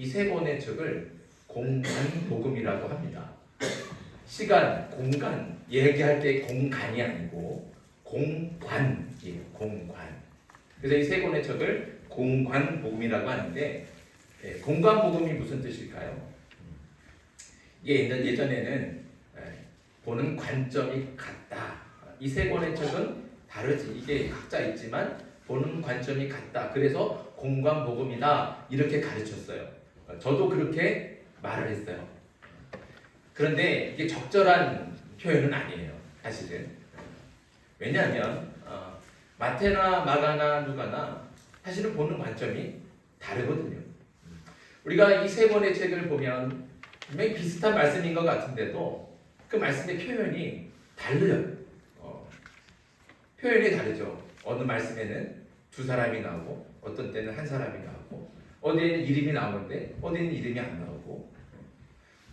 이 세 권의 책을 공간 복음이라고 합니다. 시간, 공간 얘기할 때 공간이 아니고 공관이에요. 공관. 그래서 이 세 권의 책을 공관 복음이라고 하는데 예, 공관복음이 무슨 뜻일까요? 이게 예전- 예전에는 예, 보는 관점이 같다. 이 세 권의 책은 다르지. 이게 각자 있지만 보는 관점이 같다. 그래서 공관복음이다. 이렇게 가르쳤어요. 어, 저도 그렇게 말을 했어요. 그런데 이게 적절한 표현은 아니에요. 사실은. 왜냐하면 어, 마테나 마가나 누가나 사실은 보는 관점이 다르거든요. 우리가 이세 권의 책을 보면 분명히 비슷한 말씀인 것 같은데도 그 말씀의 표현이 달라요. 어, 표현이 다르죠. 어느 말씀에는 두 사람이 나오고 어떤 때는 한 사람이 나오고 어디에는 이름이 나오는데 어디에는 이름이 안 나오고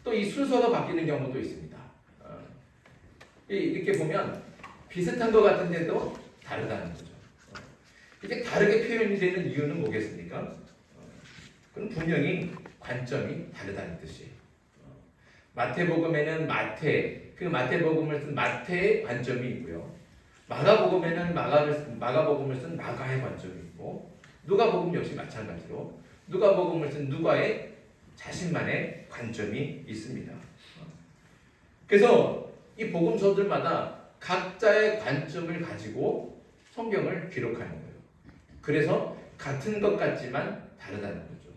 또 이 순서가 바뀌는 경우도 있습니다. 어, 이- 이렇게 보면 비슷한 것 같은데도 다르다는 거죠. 어, 이게 다르게 표현이 되는 이유는 뭐겠습니까? 어, 그건 분명히 관점이 다르다는 뜻이에요. 어, 마태복음에는 마태 그 마태복음을 쓴 마태의 관점이 있고요. 마가복음에는 마가를 쓴, 마가복음을 쓴 마가의 관점이 있고 누가복음 역시 마찬가지로 누가복음을 쓴 누가의 자신만의 관점이 있습니다. 그래서 이 복음서들마다 각자의 관점을 가지고 성경을 기록하는 거예요. 그래서 같은 것 같지만 다르다는 거죠.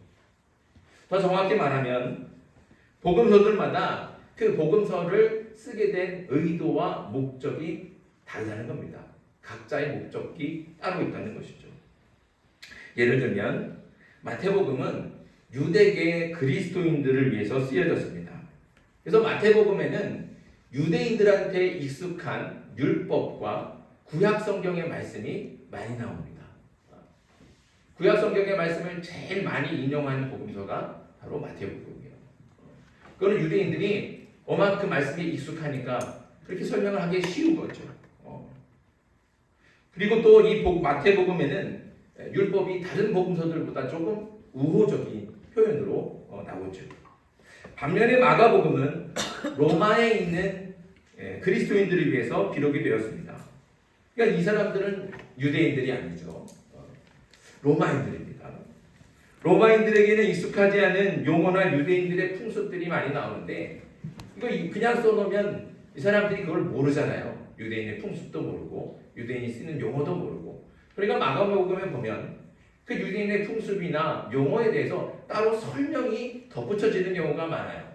더 정확히 말하면 복음서들마다 그 복음서를 쓰게 된 의도와 목적이 다르다는 겁니다. 각자의 목적이 따로 있다는 것이죠. 예를 들면 마태복음은 유대계 그리스도인들을 위해서 쓰여졌습니다. 그래서 마태복음에는 유대인들한테 익숙한 율법과 구약 성경의 말씀이 많이 나옵니다. 구약 성경의 말씀을 제일 많이 인용하는 복음서가 바로 마태복음이에요. 그거는 유대인들이 워낙 그 말씀에 익숙하니까 그렇게 설명을 하기 쉬운 거죠. 어. 그리고 또 이 마태복음에는 율법이 다른 복음서들보다 조금 우호적인 표현으로 어, 나오죠. 반면에 마가복음은 로마에 있는 예, 그리스도인들을 위해서 기록이 되었습니다. 그러니까 이 사람들은 유대인들이 아니죠. 어, 로마인들입니다. 로마인들에게는 익숙하지 않은 용어나 유대인들의 풍습들이 많이 나오는데 이거 그냥 써놓으면 이 사람들이 그걸 모르잖아요. 유대인의 풍습도 모르고 유대인이 쓰는 용어도 모르고 그러니까 마가복음에 보면 그 유대인의 풍습이나 용어에 대해서 따로 설명이 덧붙여지는 경우가 많아요.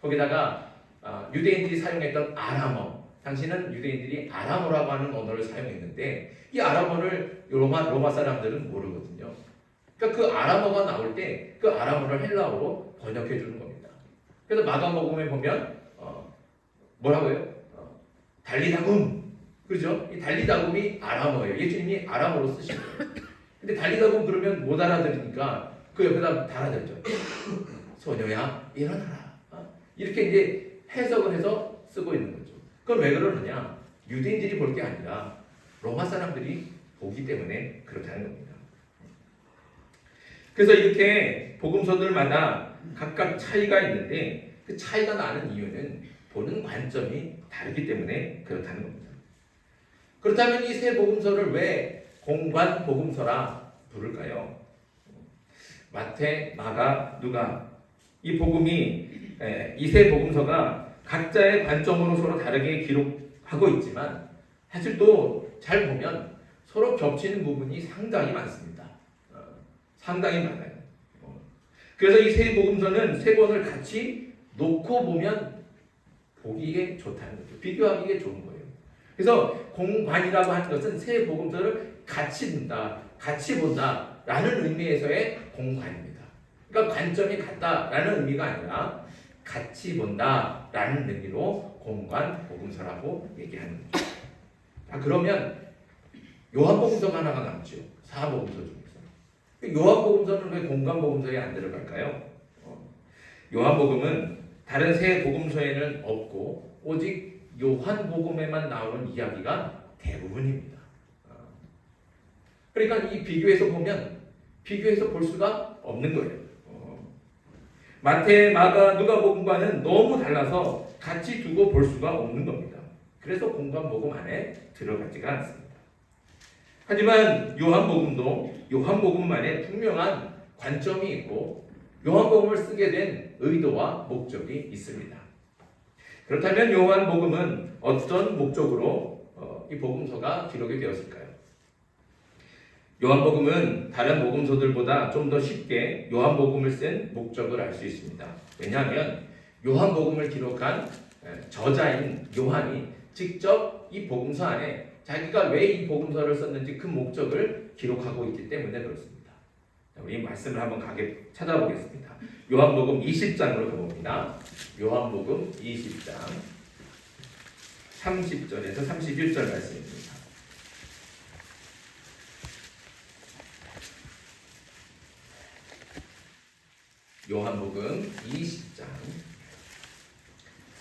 거기다가 아, 유대인들이 사용했던 아람어, 당시는 유대인들이 아람어라고 하는 언어를 사용했는데 이 아람어를 로마 로마 사람들은 모르거든요. 그러니까 그 아람어가 나올 때 그 아람어를 헬라어로 번역해 주는 겁니다. 그래서 마가복음에 보면 어, 뭐라고요? 어, 달리다금 그죠? 이 달리다금이 아람어예요. 예수님이 아람어로 쓰신 거예요. 근데 달리다금 그러면 못 알아들으니까 그 옆에다 달아들죠. 소녀야 일어나라. 어? 이렇게 이제 해석을 해서 쓰고 있는 거죠. 그건 왜 그러느냐? 유대인들이 볼 게 아니라 로마 사람들이 보기 때문에 그렇다는 겁니다. 그래서 이렇게 복음서들마다 각각 차이가 있는데 그 차이가 나는 이유는 보는 관점이 다르기 때문에 그렇다는 겁니다. 그렇다면 이 세 복음서를 왜 공관 복음서라 부를까요? 마태, 마가, 누가 이 복음이 이 세 복음서가 각자의 관점으로 서로 다르게 기록하고 있지만 사실 또 잘 보면 서로 겹치는 부분이 상당히 많습니다. 어, 상당히 많아요. 어. 그래서 이 세 복음서는 세 권을 같이 놓고 보면 보기에 좋다는 거죠. 비교하기에 좋은 거예요. 그래서 공관이라고 하는 것은 세 복음서를 같이 본다, 같이 본다라는 의미에서의 공관입니다. 그러니까 관점이 같다라는 의미가 아니라 같이 본다라는 의미로 공관 복음서라고 얘기하는 거죠. 아 그러면 요한복음서가 하나가 남죠. 사복음서 중에서. 요한복음서는 왜 공관복음서에 안 들어갈까요? 어, 요한복음은 다른 세 복음서에는 없고 오직 요한복음에만 나오는 이야기가 대부분입니다. 어. 그러니까 이 비교해서 보면 비교해서 볼 수가 없는 거예요. 어. 마태, 마가, 누가복음과는 너무 달라서 같이 두고 볼 수가 없는 겁니다. 그래서 공간 복음 안에 들어가지가 않습니다. 하지만 요한복음도 요한복음만의 분명한 관점이 있고 요한복음을 쓰게 된 의도와 목적이 있습니다. 그렇다면 요한 복음은 어떤 목적으로 어, 이 복음서가 기록이 되었을까요? 요한 복음은 다른 복음서들보다 좀 더 쉽게 요한 복음을 쓴 목적을 알 수 있습니다. 왜냐하면 요한 복음을 기록한 에, 저자인 요한이 직접 이 복음서 안에 자기가 왜 이 복음서를 썼는지 그 목적을 기록하고 있기 때문에 그렇습니다. 자, 우리 말씀을 한번 가게 찾아보겠습니다. 요한복음 20장으로 가봅니다. 요한복음 20장 30절에서 31절 말씀입니다. 요한복음 20장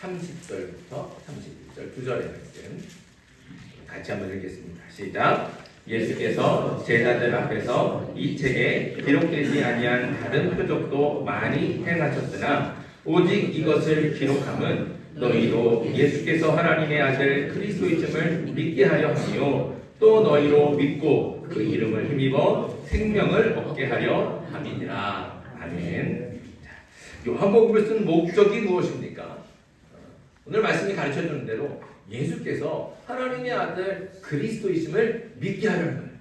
30절부터 31절 두 절의 말씀 같이 한번 읽겠습니다. 시작. 예수께서 제자들 앞에서 이 책에 기록되지 아니한 다른 표적도 많이 행하셨으나 오직 이것을 기록함은 너희로 예수께서 하나님의 아들 그리스도이심을 믿게 하려 하며 또 너희로 믿고 그 이름을 힘입어 생명을 얻게 하려 함이니라. 아멘. 자, 요한복음을 쓴 목적이 무엇입니까? 오늘 말씀이 가르쳐 주는 대로 예수께서 하나님의 아들 그리스도이심을 믿게 하려는 거예요.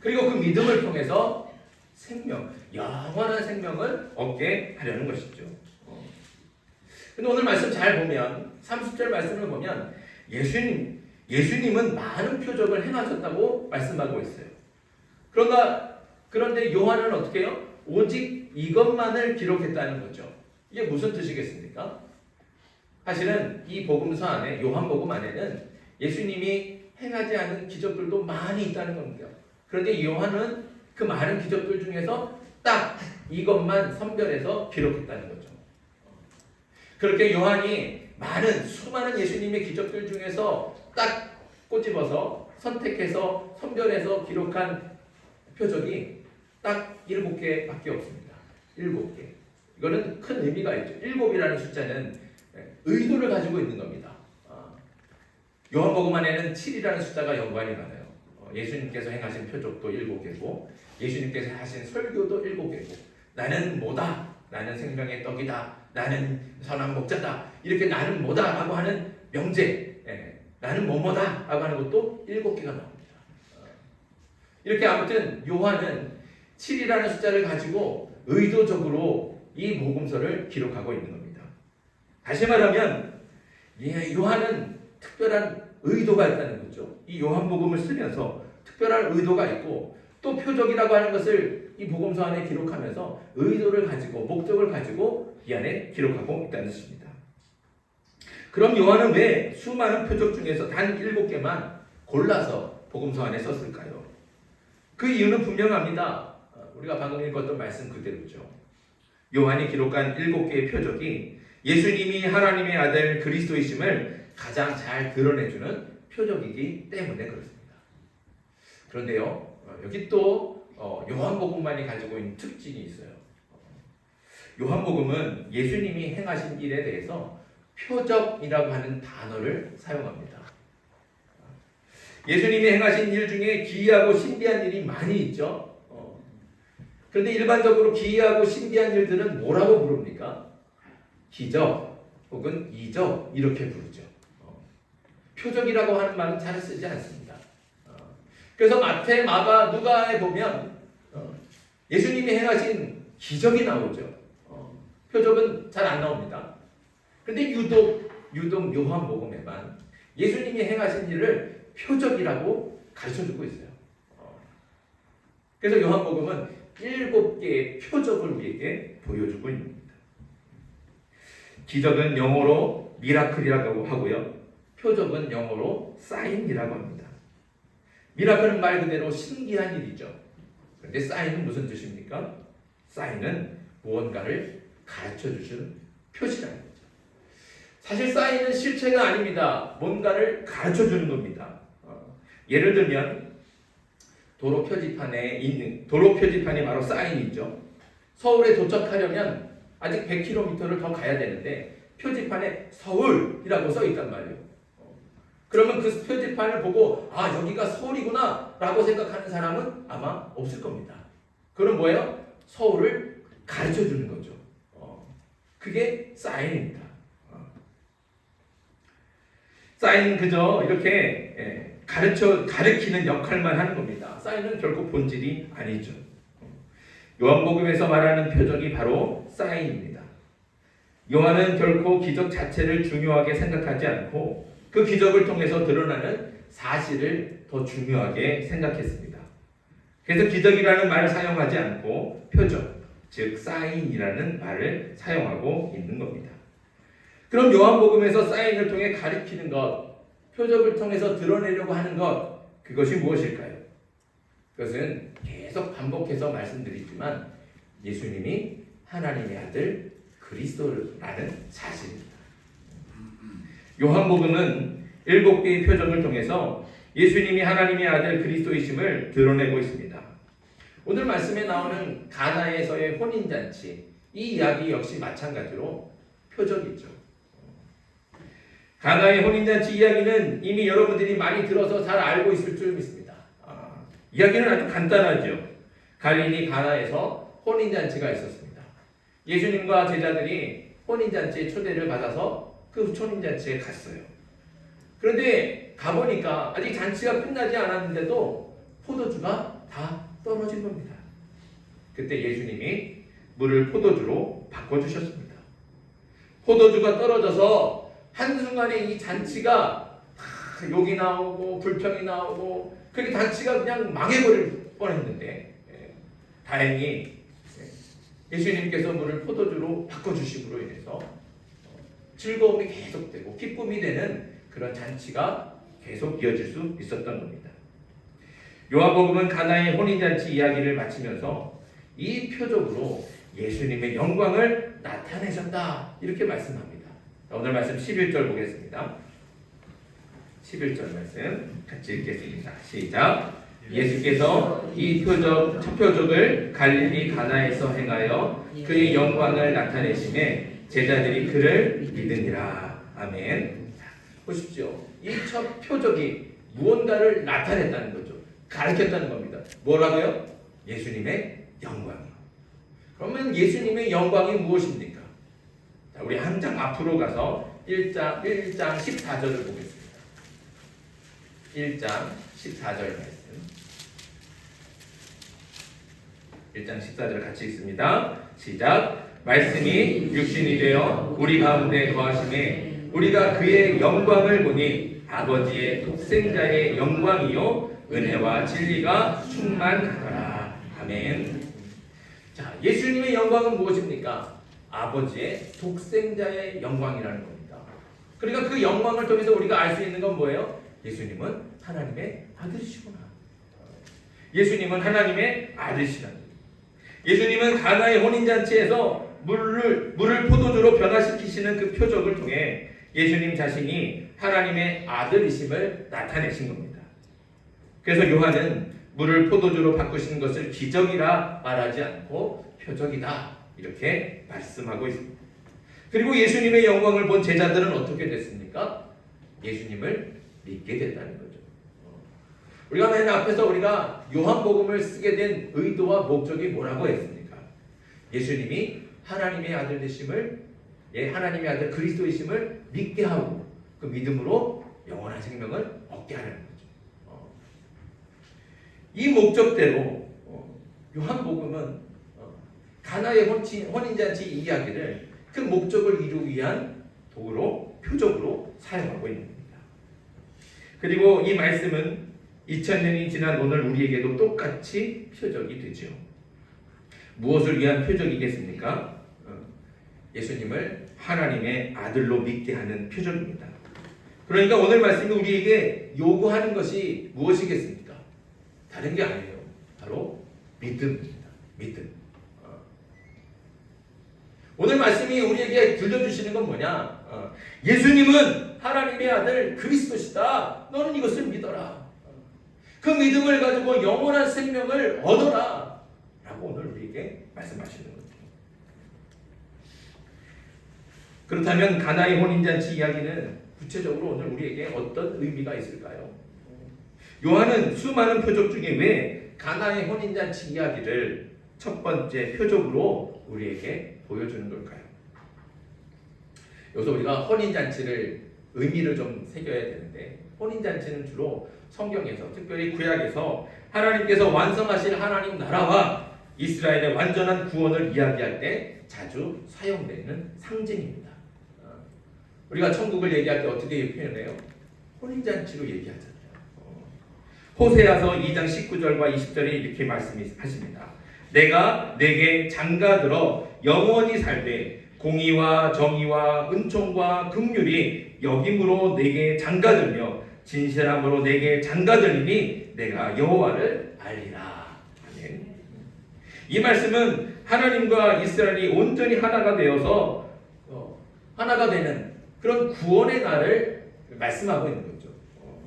그리고 그 믿음을 통해서 생명, 영원한 생명을 얻게 하려는 것이죠. 어. 근데 오늘 말씀 잘 보면 30절 말씀을 보면 예수님 예수님은 많은 표적을 행하셨다고 말씀하고 있어요. 그런가 그런데 요한은 어떻게 해요? 오직 이것만을 기록했다는 거죠. 이게 무슨 뜻이겠습니까? 사실은 이 복음서 안에 요한복음 안에는 예수님이 행하지 않은 기적들도 많이 있다는 겁니다. 그런데 요한은 그 많은 기적들 중에서 딱 이것만 선별해서 기록했다는 거죠. 그렇게 요한이 많은 수많은 예수님의 기적들 중에서 딱 꼬집어서 선택해서 선별해서 기록한 표적이 딱 일곱 개밖에 없습니다. 일곱 개. 이거는 큰 의미가 있죠. 일곱이라는 숫자는 의도를 가지고 있는 겁니다. 아, 요한복음 안에는 7이라는 숫자가 연관이 많아요. 어, 예수님께서 행하신 표적도 일곱 개고 예수님께서 하신 설교도 일곱 개고 나는 뭐다? 나는 생명의 떡이다. 나는 선한 목자다. 이렇게 나는 뭐다 라고 하는 명제, 예, 나는 뭐뭐다 라고 하는 것도 일곱 개가 나옵니다. 어, 이렇게 아무튼 요한은 7이라는 숫자를 가지고 의도적으로 이 복음서를 기록하고 있는 겁니다. 다시 말하면 예, 요한은 특별한 의도가 있다는 거죠. 이 요한복음을 쓰면서 특별한 의도가 있고 또 표적이라고 하는 것을 이 복음서 안에 기록하면서 의도를 가지고 목적을 가지고 이 안에 기록하고 있다는 것입니다. 그럼 요한은 왜 수많은 표적 중에서 단 일곱 개만 골라서 복음서 안에 썼을까요? 그 이유는 분명합니다. 어, 우리가 방금 읽었던 말씀 그대로죠. 요한이 기록한 일곱 개의 표적이 예수님이 하나님의 아들 그리스도이심을 가장 잘 드러내주는 표적이기 때문에 그렇습니다. 그런데요, 어, 여기 또 어, 요한복음만이 가지고 있는 특징이 있어요. 요한복음은 예수님이 행하신 일에 대해서 표적이라고 하는 단어를 사용합니다. 예수님이 행하신 일 중에 기이하고 신비한 일이 많이 있죠. 어. 그런데 일반적으로 기이하고 신비한 일들은 뭐라고 부릅니까? 기적 혹은 이적 이렇게 부르죠. 어. 표적이라고 하는 말은 잘 쓰지 않습니다. 어. 그래서 마태, 마가, 누가에 보면 어, 예수님이 행하신 기적이 나오죠. 어. 표적은 잘 안 나옵니다. 그런데 유독 유독 요한복음에만 예수님이 행하신 일을 표적이라고 가르쳐 주고 있어요. 어. 그래서 요한복음은 일곱 개의 표적을 우리에게 보여주고 있는. 기적은 영어로 미라클이라고 하고요. 표적은 영어로 사인이라고 합니다. 미라클은 말 그대로 신기한 일이죠. 그런데 사인은 무슨 뜻입니까? 사인은 무언가를 가르쳐 주시는 표시라는 거죠. 사실 사인은 실체가 아닙니다. 뭔가를 가르쳐 주는 겁니다. 어, 예를 들면 도로 표지판에 있는 도로 표지판이 바로 사인이죠. 서울에 도착하려면 아직 100km를 더 가야 되는데 표지판에 서울이라고 써 있단 말이에요. 어. 그러면 그 표지판을 보고 아 여기가 서울이구나 라고 생각하는 사람은 아마 없을 겁니다. 그럼 뭐예요? 서울을 가르쳐 주는 거죠. 어. 그게 사인입니다. 어. 사인은 그저 이렇게 예, 가르쳐 가르키는 역할만 하는 겁니다. 사인은 결코 본질이 아니죠. 요한복음에서 말하는 표적이 바로 사인입니다. 요한은 결코 기적 자체를 중요하게 생각하지 않고 그 기적을 통해서 드러나는 사실을 더 중요하게 생각했습니다. 그래서 기적이라는 말을 사용하지 않고 표적, 즉 사인이라는 말을 사용하고 있는 겁니다. 그럼 요한복음에서 사인을 통해 가리키는 것, 표적을 통해서 드러내려고 하는 것, 그것이 무엇일까요? 그것은 계속 반복해서 말씀드리지만 예수님이 하나님의 아들 그리스도라는 사실입니다. 요한복음은 일곱 개의 표적을 통해서 예수님이 하나님의 아들 그리스도이심을 드러내고 있습니다. 오늘 말씀에 나오는 가나에서의 혼인잔치 이 이야기 역시 마찬가지로 표적이죠. 가나의 혼인잔치 이야기는 이미 여러분들이 많이 들어서 잘 알고 있을 줄 믿습니다. 아, 이야기는 아주 간단하죠. 갈릴리 가나에서 혼인잔치가 있었습니다. 예수님과 제자들이 혼인잔치에 초대를 받아서 그 혼인잔치에 갔어요. 그런데 가보니까 아직 잔치가 끝나지 않았는데도 포도주가 다 떨어진 겁니다. 그때 예수님이 물을 포도주로 바꿔주셨습니다. 포도주가 떨어져서 한순간에 이 잔치가 다 욕이 나오고 불평이 나오고 그렇게 잔치가 그냥 망해버릴 뻔했는데 예, 다행히 예, 예수님께서 물을 포도주로 바꿔주심으로 인해서 어, 즐거움이 계속되고 기쁨이 되는 그런 잔치가 계속 이어질 수 있었던 겁니다. 요한복음은 가나의 혼인잔치 이야기를 마치면서 이 표적으로 예수님의 영광을 나타내셨다 이렇게 말씀합니다. 오늘 말씀 11절 보겠습니다. 11절 말씀 같이 읽겠습니다. 시작. 예수께서 이 표적 첫 표적을 갈릴리 가나에서 행하여 그의 영광을 나타내심에 제자들이 그를 믿으니라. 아멘. 자, 보십시오. 이 첫 표적이 무언가를 나타냈다는 거죠. 가르쳤다는 겁니다. 뭐라고요? 예수님의 영광이요. 그러면 예수님의 영광이 무엇입니까? 자, 우리 한 장 앞으로 가서 1장 1장 14절을 보겠습니다. 1장 14절 말씀. 1장 14절 같이 읽습니다. 시작. 말씀이 육신이 되어 우리 가운데 거하심에 우리가 그의 영광을 보니 아버지의 독생자의 영광이요 은혜와 진리가 충만하더라. 아멘. 자, 예수님의 영광은 무엇입니까? 아버지의 독생자의 영광이라는 겁니다. 그러니까 그 영광을 통해서 우리가 알 수 있는 건 뭐예요? 예수님은 하나님의 아들이시구나. 예수님은 하나님의 아들이시다. 예수님은 가나의 혼인잔치에서 물을, 물을 포도주로 변화시키시는 그 표적을 통해 예수님 자신이 하나님의 아들이심을 나타내신 겁니다. 그래서 요한은 물을 포도주로 바꾸시는 것을 기적이라 말하지 않고 표적이다. 이렇게 말씀하고 있습니다. 그리고 예수님의 영광을 본 제자들은 어떻게 됐습니까? 예수님을 믿게 됐다는 거죠. 어. 우리가 맨 앞에서 우리가 요한복음을 쓰게 된 의도와 목적이 뭐라고 했습니까? 예수님이 하나님의 아들 되심을 예, 하나님의 아들 그리스도이심을 믿게 하고 그 믿음으로 영원한 생명을 얻게 하는 거죠. 어. 이 목적대로 어, 요한복음은 어, 가나의 혼인잔치 이야기를 그 목적을 이루기 위한 도구로 표적으로 사용하고 있는 겁니다. 그리고 이 말씀은 2000년이 지난 오늘 우리에게도 똑같이 표적이 되죠. 무엇을 위한 표적이겠습니까? 어, 예수님을 하나님의 아들로 믿게 하는 표적입니다. 그러니까 오늘 말씀이 우리에게 요구하는 것이 무엇이겠습니까? 다른 게 아니에요. 바로 믿음입니다. 믿음. 어. 오늘 말씀이 우리에게 들려주시는 건 뭐냐? 어, 예수님은 하나님의 아들 그리스도시다. 너는 이것을 믿어라. 그 믿음을 가지고 영원한 생명을 얻어라. 라고 오늘 우리에게 말씀하시는 거죠. 그렇다면 가나의 혼인잔치 이야기는 구체적으로 오늘 우리에게 어떤 의미가 있을까요? 요한은 수많은 표적 중에 왜 가나의 혼인잔치 이야기를 첫 번째 표적으로 우리에게 보여주는 걸까요? 여기서 우리가 혼인잔치를 의미를 좀 새겨야 되는데 혼인잔치는 주로 성경에서 특별히 구약에서 하나님께서 완성하실 하나님 나라와 이스라엘의 완전한 구원을 이야기할 때 자주 사용되는 상징입니다. 어, 우리가 천국을 얘기할 때 어떻게 표현해요? 혼인잔치로 얘기하잖아요. 어, 호세아서 2장 19절과 20절에 이렇게 말씀하십니다. 내가 내게 장가들어 영원히 살되 공의와 정의와 은총과 긍휼이 여김으로 내게 장가들며 진실함으로 내게 장가들리니 내가 여호와를 알리라. 아멘. 이 말씀은 하나님과 이스라엘이 온전히 하나가 되어서 어, 하나가 되는 그런 구원의 날을 말씀하고 있는 거죠. 어,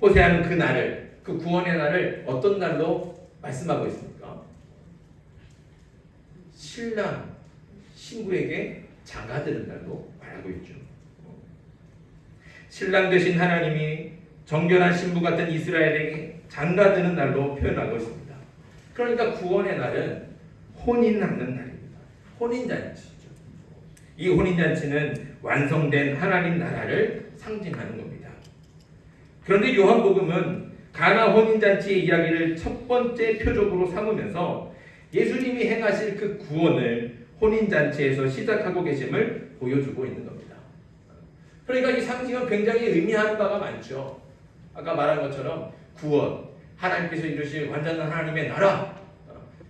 호세아는 그 날을 그 구원의 날을 어떤 날로 말씀하고 있습니까? 신랑 신부에게 장가드는 날로 말하고 있죠. 신랑 되신 하나님이 정결한 신부 같은 이스라엘에게 장가드는 날로 표현하고 있습니다. 그러니까 구원의 날은 혼인하는 날입니다. 혼인잔치죠. 이 혼인잔치는 완성된 하나님 나라를 상징하는 겁니다. 그런데 요한복음은 가나 혼인잔치의 이야기를 첫 번째 표적으로 삼으면서 예수님이 행하실 그 구원을 혼인잔치에서 시작하고 계심을 보여주고 있는 겁니다. 그러니까 이 상징은 굉장히 의미하는 바가 많죠. 아까 말한 것처럼 구원, 하나님께서 이루실 완전한 하나님의 나라,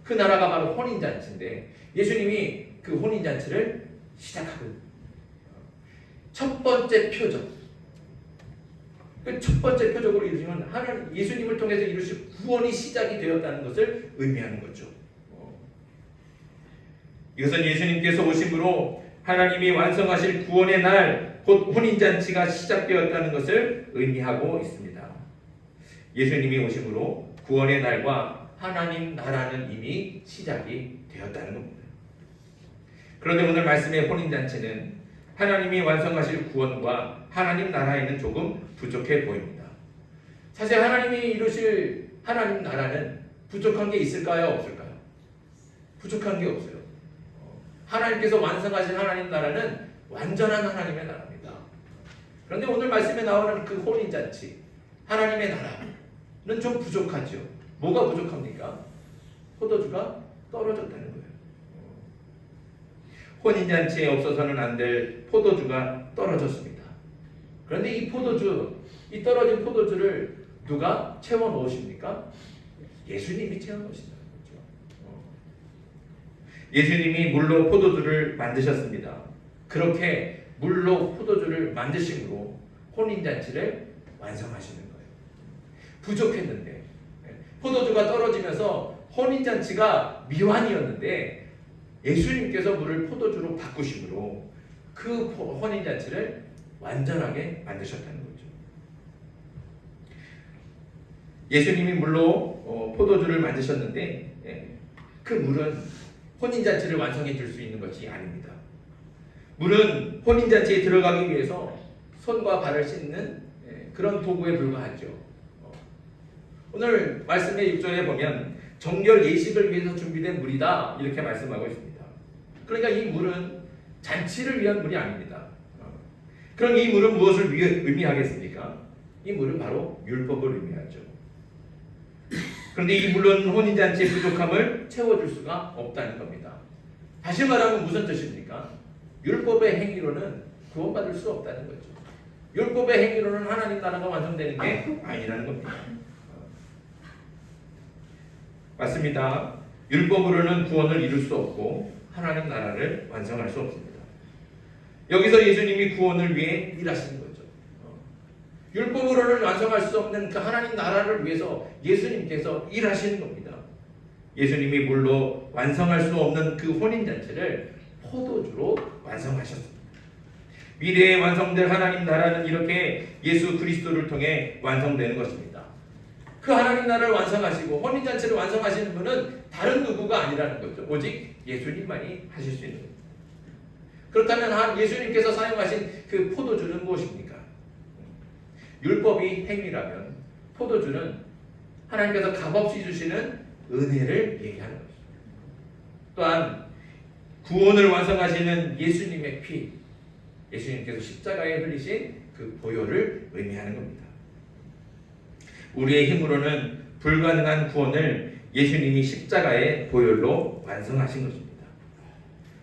그 나라가 바로 혼인잔치인데 예수님이 그 혼인잔치를 시작하고 첫 번째 표적. 그 첫 번째 표적으로 이루시면 하나님 예수님을 통해서 이루실 구원이 시작이 되었다는 것을 의미하는 거죠. 이것은 예수님께서 오심으로 하나님이 완성하실 구원의 날, 곧 혼인잔치가 시작되었다는 것을 의미하고 있습니다. 예수님이 오심으로 구원의 날과 하나님 나라는 이미 시작이 되었다는 겁니다. 그런데 오늘 말씀의 혼인잔치는 하나님이 완성하실 구원과 하나님 나라에는 조금 부족해 보입니다. 사실 하나님이 이루실 하나님 나라는 부족한 게 있을까요? 없을까요? 부족한 게 없어요. 하나님께서 완성하신 하나님 나라는 완전한 하나님의 나라입니다. 그런데 오늘 말씀에 나오는 그 혼인잔치, 하나님의 나라는 좀 부족하죠. 뭐가 부족합니까? 포도주가 떨어졌다는 거예요. 혼인잔치에 없어서는 안 될 포도주가 떨어졌습니다. 그런데 이 포도주, 이 떨어진 포도주를 누가 채워 넣으십니까? 예수님이 채워 넣으신다. 예수님이 물로 포도주를 만드셨습니다. 그렇게 물로 포도주를 만드심으로 혼인잔치를 완성하시는. 부족했는데 포도주가 떨어지면서 혼인잔치가 미완이었는데 예수님께서 물을 포도주로 바꾸심으로 그 혼인잔치를 완전하게 만드셨다는 거죠. 예수님이 물로 어, 포도주를 만드셨는데 예, 그 물은 혼인잔치를 완성해 줄 수 있는 것이 아닙니다. 물은 혼인잔치에 들어가기 위해서 손과 발을 씻는 예, 그런 도구에 불과하죠. 어. 오늘 말씀의 6절에 보면 정결 예식을 위해서 준비된 물이다 이렇게 말씀하고 있습니다. 그러니까 이 물은 잔치를 위한 물이 아닙니다. 어. 그럼 이 물은 무엇을 의미하겠습니까? 이 물은 바로 율법을 의미하죠. 그런데 이 물론 혼인잔치의 부족함을 채워줄 수가 없다는 겁니다. 다시 말하면 무슨 뜻입니까? 율법의 행위로는 구원받을 수 없다는 거죠. 율법의 행위로는 하나님 나라가 완성되는 게 아니라는 겁니다. 맞습니다. 율법으로는 구원을 이룰 수 없고 하나님 나라를 완성할 수 없습니다. 여기서 예수님이 구원을 위해 일하시는 거죠. 율법으로는 완성할 수 없는 그 하나님 나라를 위해서 예수님께서 일하시는 겁니다. 예수님이 물로 완성할 수 없는 그 혼인잔치를 포도주로 완성하셨습니다. 미래에 완성될 하나님 나라는 이렇게 예수 그리스도를 통해 완성되는 것입니다. 그 하나님 나라를 완성하시고 혼인잔치를 완성하시는 분은 다른 누구가 아니라는 거죠. 오직 예수님만이 하실 수 있는 겁니다. 그렇다면 한 예수님께서 사용하신 그 포도주는 무엇입니까? 율법이 행위라면 포도주는 하나님께서 값없이 주시는 은혜를 얘기하는 것입니다. 또한 구원을 완성하시는 예수님의 피, 예수님께서 십자가에 흘리신 그 보혈을 의미하는 겁니다. 우리의 힘으로는 불가능한 구원을 예수님이 십자가의 보혈로 완성하신 것입니다.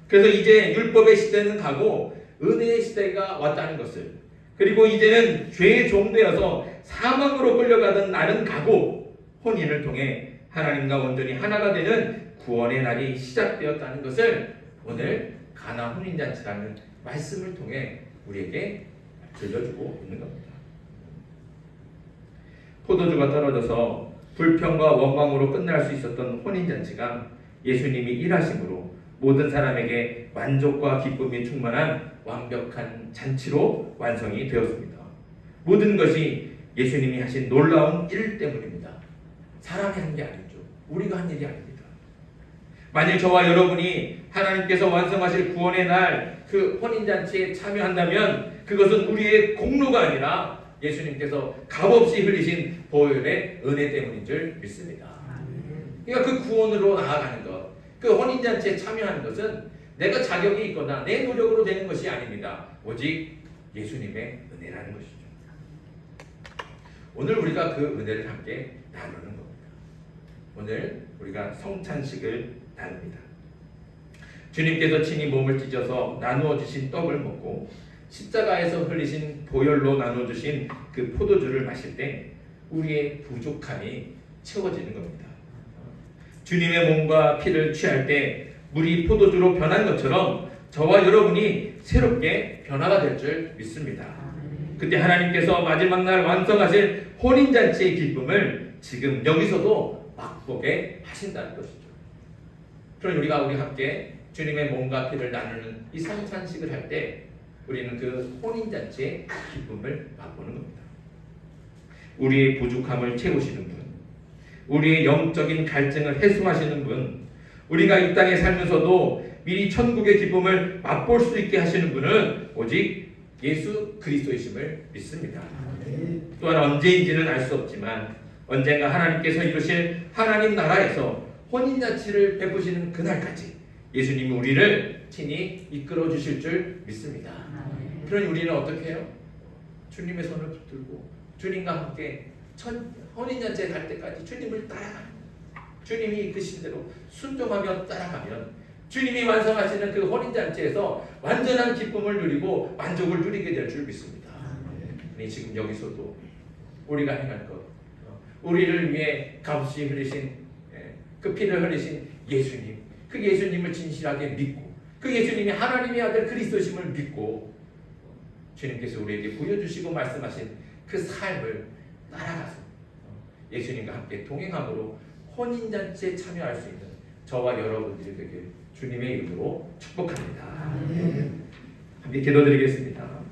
그래서 이제 율법의 시대는 가고 은혜의 시대가 왔다는 것을 그리고 이제는 죄의 종되어서 사망으로 끌려가던 날은 가고 혼인을 통해 하나님과 온전히 하나가 되는 구원의 날이 시작되었다는 것을 오늘 가나 혼인잔치라는 말씀을 통해 우리에게 들려주고 있는 겁니다. 포도주가 떨어져서 불평과 원망으로 끝날 수 있었던 혼인잔치가 예수님이 일하심으로 모든 사람에게 만족과 기쁨이 충만한 완벽한 잔치로 완성이 되었습니다. 모든 것이 예수님이 하신 놀라운 일 때문입니다. 사람이 한 게 아니죠. 우리가 한 일이 아닙니다. 만일 저와 여러분이 하나님께서 완성하실 구원의 날 그 혼인잔치에 참여한다면 그것은 우리의 공로가 아니라 예수님께서 값없이 흘리신 보혈의 은혜 때문인 줄 믿습니다. 그러니까 그 구원으로 나아가는 것, 그 혼인잔치에 참여하는 것은 내가 자격이 있거나 내 노력으로 되는 것이 아닙니다. 오직 예수님의 은혜라는 것이죠. 오늘 우리가 그 은혜를 함께 나누는 겁니다. 오늘 우리가 성찬식을 나눕니다. 주님께서 친히 몸을 찢어서 나누어 주신 떡을 먹고 십자가에서 흘리신 보혈로 나누어 주신 그 포도주를 마실 때 우리의 부족함이 채워지는 겁니다. 주님의 몸과 피를 취할 때 물이 포도주로 변한 것처럼 저와 여러분이 새롭게 변화가 될 줄 믿습니다. 그때 하나님께서 마지막 날 완성하실 혼인잔치의 기쁨을 지금 여기서도 맛보게 하신다는 것이죠. 그럼 우리가 우리 함께 주님의 몸과 피를 나누는 이 성찬식을 할 때 우리는 그 혼인잔치의 기쁨을 맛보는 겁니다. 우리의 부족함을 채우시는 분, 우리의 영적인 갈증을 해소하시는 분, 우리가 이 땅에 살면서도 미리 천국의 기쁨을 맛볼 수 있게 하시는 분은 오직 예수 그리스도이심을 믿습니다. 또한 언제인지는 알 수 없지만 언젠가 하나님께서 이루실 하나님 나라에서 혼인잔치를 베푸시는 그날까지 예수님이 우리를 친히 이끌어 주실 줄 믿습니다. 그러니 우리는 어떻게 해요? 주님의 손을 붙들고 주님과 함께 천, 혼인잔치에 갈 때까지 주님을 따라가는 주님이 이끄신 대로 순종하며 따라가면 주님이 완성하시는 그 혼인잔치에서 완전한 기쁨을 누리고 만족을 누리게 될 줄 믿습니다. 아니, 지금 여기서도 우리가 행할 것, 어, 우리를 위해 값없이 흘리신 예, 그 피를 흘리신 예수님, 그 예수님을 진실하게 믿고 그 예수님이 하나님의 아들 그리스도심을 믿고 주님께서 우리에게 보여주시고 말씀하신 그 삶을 따라가서 어, 예수님과 함께 동행함으로 혼인잔치에 참여할 수 있는 저와 여러분들이 되길 주님의 이름으로 축복합니다. 함께 기도드리겠습니다.